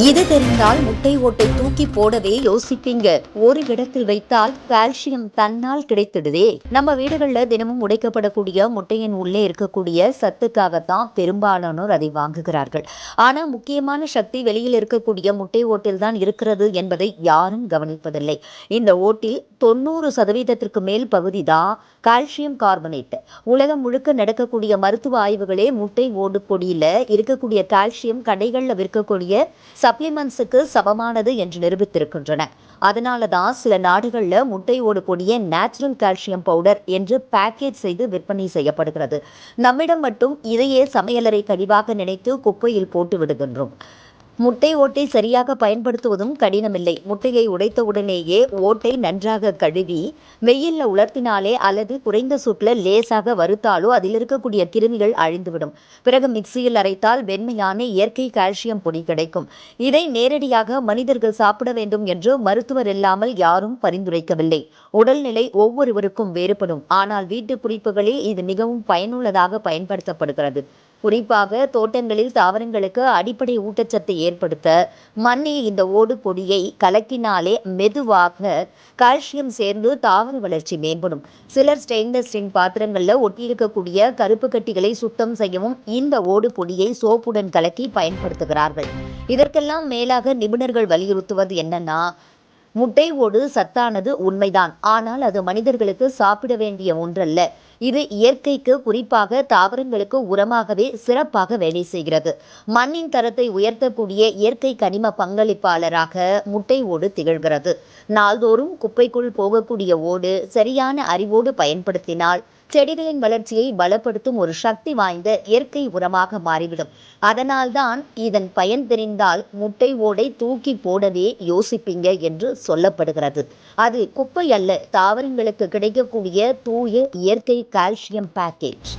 இது தெரிந்தால் முட்டை ஓட்டை தூக்கி போடவே யோசிப்பீங்க. ஒரு இடத்தில் வைத்தால் கால்சியம் தன்னால் கிடைத்திடுதே. நம்ம வீடுகள்ல தினமும் உடைக்கப்படக்கூடிய முட்டையின் உள்ளே இருக்கக்கூடிய சத்துக்காகத்தான் பெரும்பாலானோர் அதை வாங்குகிறார்கள். ஆனா முக்கியமான சக்தி வெளியில் இருக்கக்கூடிய முட்டை ஓட்டில் தான் இருக்கிறது என்பதை யாரும் கவனிப்பதில்லை. இந்த ஓட்டில் தொண்ணூறு சதவீதத்திற்கு மேல் பகுதி தான் கால்சியம் கார்பனேட் உலகம் முழுக்க நடக்கக்கூடிய மருத்துவ ஆய்வுகளே முட்டை ஓடு பொடியில இருக்கக்கூடிய கால்சியம் கடைகள்ல விற்கக்கூடிய சப்ளிமெண்ட்ஸுக்கு சமமானது என்று நிரூபித்திருக்கின்றன. அதனால தான் சில நாடுகளில் முட்டையோடு ஓடு நேச்சுரல் கால்சியம் பவுடர் என்று பேக்கேஜ் செய்து விற்பனை செய்யப்படுகிறது. நம்மிடம் மட்டும் இதையே சமையலறை கழிவாக நினைத்து குப்பையில் போட்டு விடுகின்றோம். முட்டை ஓட்டை சரியாக பயன்படுத்துவதும் கடினமில்லை. முட்டையை உடைத்த உடனேயே ஓட்டை நன்றாக கழுவி வெயில்ல உலர்த்தினாலே அல்லது குறைந்த சூட்டில் லேசாக வறுத்தாலோ அதில் இருக்கக்கூடிய கிருமிகள் அழிந்துவிடும். பிறகு மிக்சியில் அரைத்தால் வெண்மையான இயற்கை கால்சியம் பொடி கிடைக்கும். இதை நேரடியாக மனிதர்கள் சாப்பிட வேண்டும் என்று மருத்துவர் இல்லாமல் யாரும் பரிந்துரைக்கவில்லை. உடல்நிலை ஒவ்வொருவருக்கும் வேறுபடும். ஆனால் வீட்டு குறிப்புகளில் இது மிகவும் பயனுள்ளதாக பயன்படுத்தப்படுகிறது. குறிப்பாக தோட்டங்களில் தாவரங்களுக்கு அடிப்படை ஊட்டச்சத்தை ஏற்படுத்த மண்ணில் இந்த ஓடு பொடியை கலக்கினாலே மெதுவாக கால்சியம் சேர்ந்து தாவர வளர்ச்சி மேம்படும். சிலர் ஸ்டெயின்லெஸ் ஸ்டீல் பாத்திரங்களில் ஒட்டியிருக்கக்கூடிய கருப்பு கட்டிகளை சுத்தம் செய்யவும் இந்த ஓடு பொடியை சோப்புடன் கலக்கி பயன்படுத்துகிறார்கள். இதற்கெல்லாம் மேலாக நிபுணர்கள் வலியுறுத்துவது என்னன்னா முட்டை ஓடு சத்தானது உண்மைதான். ஆனால் அது மனிதர்களுக்கு சாப்பிட வேண்டிய ஒன்றல்ல. இது இயற்கைக்கு குறிப்பாக தாவரங்களுக்கு உரமாகவே சிறப்பாக வேலை செய்கிறது. மண்ணின் தரத்தை உயர்த்தக்கூடிய இயற்கை கனிம பங்களிப்பாளராக முட்டை ஓடு திகழ்கிறது. நாள்தோறும் குப்பைக்குள் போகக்கூடிய ஓடு சரியான அறிவோடு பயன்படுத்தினால் செடிகளின் வளர்ச்சியை பலப்படுத்தும் ஒரு சக்தி வாய்ந்த இயற்கை உரமாக மாறிவிடும். அதனால்தான் இதன் பயன் தெரிந்தால் முட்டை ஓடை தூக்கி போடவே யோசிப்பீங்க என்று சொல்லப்படுகிறது. அது குப்பை அல்ல தாவரங்களுக்கு கிடைக்கக்கூடிய தூய இயற்கை கால்சியம் பேக்கேஜ்